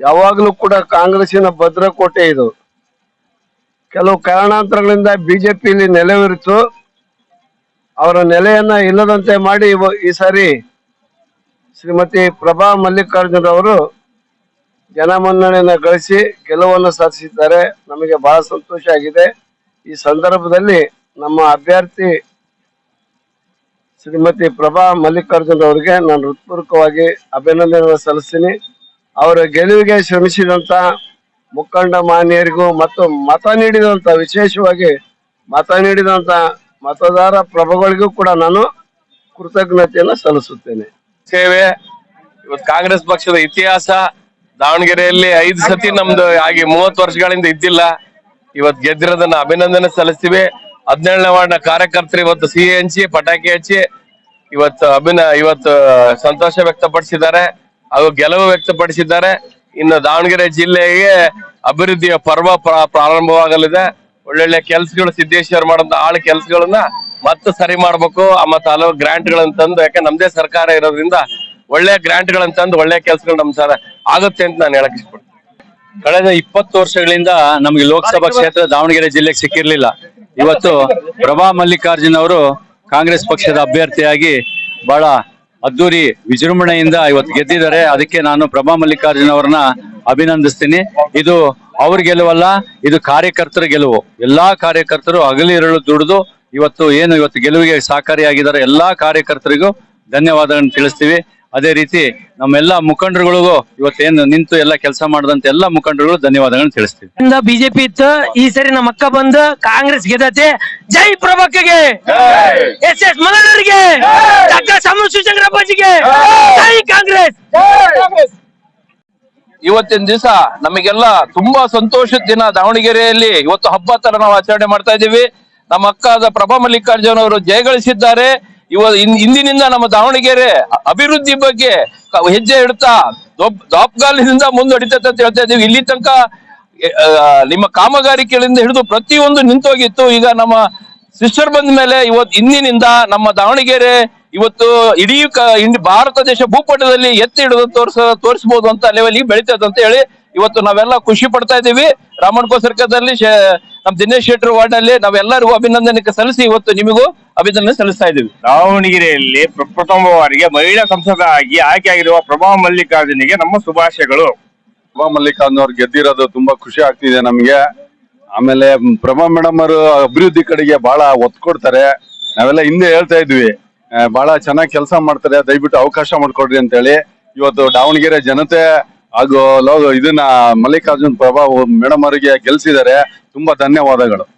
ಯಾವಾಗಲೂ ಕೂಡ ಕಾಂಗ್ರೆಸ್ಸಿನ ಭದ್ರಕೋಟೆ ಇದು. ಕೆಲವು ಕಾರಣಾಂತರಗಳಿಂದ ಬಿಜೆಪಿಯಲ್ಲಿ ನೆಲೆವಿರಿತು ಅವರ ನೆಲೆಯನ್ನ ಇಲ್ಲದಂತೆ ಮಾಡಿ ಈ ಸಾರಿ ಶ್ರೀಮತಿ ಪ್ರಭಾ ಮಲ್ಲಿಕಾರ್ಜುನ್ ಅವರು ಜನಮನ್ನಣೆಯನ್ನು ಗಳಿಸಿ ಗೆಲುವನ್ನು ಸಾಧಿಸಿದ್ದಾರೆ. ನಮಗೆ ಬಹಳ ಸಂತೋಷ ಆಗಿದೆ. ಈ ಸಂದರ್ಭದಲ್ಲಿ ನಮ್ಮ ಅಭ್ಯರ್ಥಿ ಶ್ರೀಮತಿ ಪ್ರಭಾ ಮಲ್ಲಿಕಾರ್ಜುನ್ ಅವರಿಗೆ ನಾನು ಹೃತ್ಪೂರ್ವಕವಾಗಿ ಅಭಿನಂದನೆ ಸಲ್ಲಿಸ್ತೀನಿ. ಅವರ ಗೆಲುವಿಗೆ ಶ್ರಮಿಸಿದಂತ ಮುಖಂಡ ಮಾನ್ಯರಿಗೂ ಮತ್ತು ಮತ ನೀಡಿದಂತ, ವಿಶೇಷವಾಗಿ ಮತ ನೀಡಿದಂತ ಮತದಾರ ಪ್ರಭುಗಳಿಗೂ ಕೂಡ ನಾನು ಕೃತಜ್ಞತೆಯನ್ನು ಸಲ್ಲಿಸುತ್ತೇನೆ. ಸೇವೆ, ಇವತ್ತು ಕಾಂಗ್ರೆಸ್ ಪಕ್ಷದ ಇತಿಹಾಸ, ದಾವಣಗೆರೆಯಲ್ಲಿ ಐದು ಸತಿ ನಮ್ದು ಆಗಿ ಮೂವತ್ತು ವರ್ಷಗಳಿಂದ ಇದ್ದಿಲ್ಲ. ಇವತ್ತು ಗೆದ್ದಿರೋದನ್ನ ಅಭಿನಂದನೆ ಸಲ್ಲಿಸ್ತೀವಿ. ಹದಿನೇಳನೇ ವಾರ್ಡ್ನ ಕಾರ್ಯಕರ್ತರು ಇವತ್ತು ಸಿಹಿ ಹಂಚಿ, ಪಟಾಕಿ ಹಚ್ಚಿ ಇವತ್ತು ಅಭಿನ, ಇವತ್ತು ಸಂತೋಷ ವ್ಯಕ್ತಪಡಿಸಿದ್ದಾರೆ ಹಾಗೂ ಗೆಲುವು ವ್ಯಕ್ತಪಡಿಸಿದ್ದಾರೆ. ಇನ್ನು ದಾವಣಗೆರೆ ಜಿಲ್ಲೆಗೆ ಅಭಿವೃದ್ಧಿಯ ಪರ್ವ ಪ್ರ- ಪ್ರಾರಂಭವಾಗಲಿದೆ. ಒಳ್ಳೊಳ್ಳೆ ಕೆಲಸಗಳು ಸಿದ್ದೇಶ್ವರ್ ಮಾಡಂತ ಆಳ್ ಕೆಲಸಗಳನ್ನ ಮತ್ತೆ ಸರಿ ಮಾಡ್ಬೇಕು. ಮತ್ತೆ ಹಲವು ಗ್ರಾಂಟ್ ಗಳನ್ನ ತಂದು, ಯಾಕೆ ನಮ್ದೇ ಸರ್ಕಾರ ಇರೋದ್ರಿಂದ ಒಳ್ಳೆ ಗ್ರಾಂಟ್ ಗಳನ್ನ ತಂದು ಒಳ್ಳೆ ಕೆಲಸಗಳು ನಮ್ ಸರ್ ಆಗುತ್ತೆ ಅಂತ ನಾನು ಹೇಳಕ್ ಇಷ್ಟಪಡ್ತೀನಿ. ಕಳೆದ ಇಪ್ಪತ್ತು ವರ್ಷಗಳಿಂದ ನಮ್ಗೆ ಲೋಕಸಭಾ ಕ್ಷೇತ್ರ ದಾವಣಗೆರೆ ಜಿಲ್ಲೆಗೆ ಸಿಕ್ಕಿರ್ಲಿಲ್ಲ. ಇವತ್ತು ಪ್ರಭಾ ಮಲ್ಲಿಕಾರ್ಜುನ್ ಅವರು ಕಾಂಗ್ರೆಸ್ ಪಕ್ಷದ ಅಭ್ಯರ್ಥಿಯಾಗಿ ಬಹಳ ಅದ್ದೂರಿ ವಿಜೃಂಭಣೆಯಿಂದ ಇವತ್ತು ಗೆದ್ದಿದ್ದಾರೆ. ಅದಕ್ಕೆ ನಾನು ಪ್ರಭಾ ಮಲ್ಲಿಕಾರ್ಜುನ್ ಅವರನ್ನ ಅಭಿನಂದಿಸ್ತೀನಿ. ಇದು ಅವ್ರ ಗೆಲುವಲ್ಲ ಇದು ಕಾರ್ಯಕರ್ತರ ಗೆಲುವು. ಎಲ್ಲಾ ಕಾರ್ಯಕರ್ತರು ಅಗಲಿರಲು ದುಡಿದು ಇವತ್ತು ಏನು ಇವತ್ತು ಗೆಲುವಿಗೆ ಸಹಕಾರಿಯಾಗಿದ್ದಾರೆ ಎಲ್ಲಾ ಕಾರ್ಯಕರ್ತರಿಗೂ ಧನ್ಯವಾದಗಳನ್ನು ತಿಳಿಸ್ತೀವಿ. ಅದೇ ರೀತಿ ನಮ್ಮೆಲ್ಲ ಮುಖಂಡರುಗಳಿಗೂ ಇವತ್ತೇನು ನಿಂತು ಎಲ್ಲ ಕೆಲಸ ಮಾಡದಂತ ಎಲ್ಲ ಮುಖಂಡರುಗಳು ಧನ್ಯವಾದಗಳನ್ನು ತಿಳಿಸ್ತೀವಿ. ಇಂದ ಬಿಜೆಪಿ ಇತ್ತು ಈ ಸರಿ ನಮ್ಮ ಅಕ್ಕ ಬಂದು ಕಾಂಗ್ರೆಸ್ ಗೆದ್ದತೆ. ಜೈ ಪ್ರಭಕ್ಕೆ ಎಸ್ ಎಸ್ ಮಲ್ಲಿಗೆ ಡಾಕ್ಟರ್ ಸಮರ್ ಶಿವಶಂಕರಪ್ಪಾಜಿಗೆ! ಜೈ ಕಾಂಗ್ರೆಸ್! ಇವತ್ತಿನ ದಿವಸ ನಮಗೆಲ್ಲ ತುಂಬಾ ಸಂತೋಷದ ದಿನ ದಾವಣಗೆರೆಯಲ್ಲಿ ಇವತ್ತು ಹಬ್ಬ ತರ ನಾವು ಆಚರಣೆ ಮಾಡ್ತಾ ಇದ್ದೀವಿ. ನಮ್ಮ ಅಕ್ಕಾದ ಪ್ರಭಾ ಮಲ್ಲಿಕಾರ್ಜುನ್ ಅವರು ಜಯಗಳಿಸಿದ್ದಾರೆ ಇವ ಇಂದಿನಿಂದ ನಮ್ಮ ದಾವಣಗೆರೆ ಅಭಿವೃದ್ಧಿ ಬಗ್ಗೆ ಹೆಜ್ಜೆ ಇಡ್ತಾ ದೊಪ್- ದಾಪ್ಗಾಲಿನಿಂದ ಮುಂದುವಡಿತೈತೆ ಅಂತ ಹೇಳ್ತಾ ಇದ್ದೀವಿ. ಇಲ್ಲಿ ತನಕ ನಿಮ್ಮ ಕಾಮಗಾರಿಕೆಗಳಿಂದ ಹಿಡಿದು ಪ್ರತಿಯೊಂದು ನಿಂತೋಗಿತ್ತು. ಈಗ ನಮ್ಮ ಸಿಸ್ಟರ್ ಬಂದ ಮೇಲೆ ಇವತ್ತು ಇಂದಿನಿಂದ ನಮ್ಮ ದಾವಣಗೆರೆ ಇವತ್ತು ಇಡೀ ಕ- ಇಂಡಿ- ಭಾರತ ದೇಶ ಭೂಪಟದಲ್ಲಿ ಎತ್ತಿ ಹಿಡಿದು ತೋರಿಸ ತೋರಿಸಬಹುದು ಅಂತ ಲೆವೆಲ್ ಬೆಳಿತದೆ ಅಂತ ಹೇಳಿ ಇವತ್ತು ನಾವೆಲ್ಲ ಖುಷಿ ಪಡ್ತಾ ಇದ್ದೀವಿ. ರಾಮಣ್ಕೋ ಸರ್ಕಲ್ದಲ್ಲಿ ನಮ್ಮ ದಿನೇಶ್ ಶೆಟ್ಟರ್ ವಾರ್ಡ್ನಲ್ಲಿ ನಾವೆಲ್ಲರಿಗೂ ಅಭಿನಂದನೆ ಸಲ್ಲಿಸಿ ಇವತ್ತು ನಿಮಗೂ ಅಭಿನಂದನೆ ಸಲ್ಲಿಸ್ತಾ ಇದ್ದೀವಿ. ದಾವಣಗೆರೆಯಲ್ಲಿ ಪ್ರಪ್ರಥಮ ಬಾರಿಗೆ ಮಹಿಳಾ ಸಂಸದ ಆಗಿ ಆಯ್ಕೆಯಾಗಿರುವ ಪ್ರಭಾ ಮಲ್ಲಿಕಾರ್ಜುನಿಗೆ ನಮ್ಮ ಶುಭಾಶಯಗಳು. ಪ್ರಭಾ ಮಲ್ಲಿಕಾರ್ಜುನ್ ಅವ್ರು ಗೆದ್ದಿರೋದು ತುಂಬಾ ಖುಷಿ ಆಗ್ತಿದೆ ನಮ್ಗೆ. ಆಮೇಲೆ ಪ್ರಭಾ ಮೇಡಮ್ ಅವರು ಅಭಿವೃದ್ಧಿ ಕಡೆಗೆ ಬಹಳ ಒತ್ತು ಕೊಡ್ತಾರೆ ನಾವೆಲ್ಲ ಹಿಂದೆ ಹೇಳ್ತಾ ಇದ್ವಿ. ಬಹಳ ಚೆನ್ನಾಗಿ ಕೆಲಸ ಮಾಡ್ತಾರೆ. ದಯವಿಟ್ಟು ಅವಕಾಶ ಮಾಡ್ಕೊಡ್ರಿ ಅಂತ ಹೇಳಿ ಇವತ್ತು ದಾವಣಗೆರೆ ಜನತೆ ಹಾಗೂ ಇದನ್ನ ಮಲ್ಲಿಕಾರ್ಜುನ್ ಪ್ರಭಾ ಮೇಡಮ್ ಅವರಿಗೆ ಗೆಲ್ಸಿದ್ದಾರೆ. ತುಂಬಾ ಧನ್ಯವಾದಗಳು.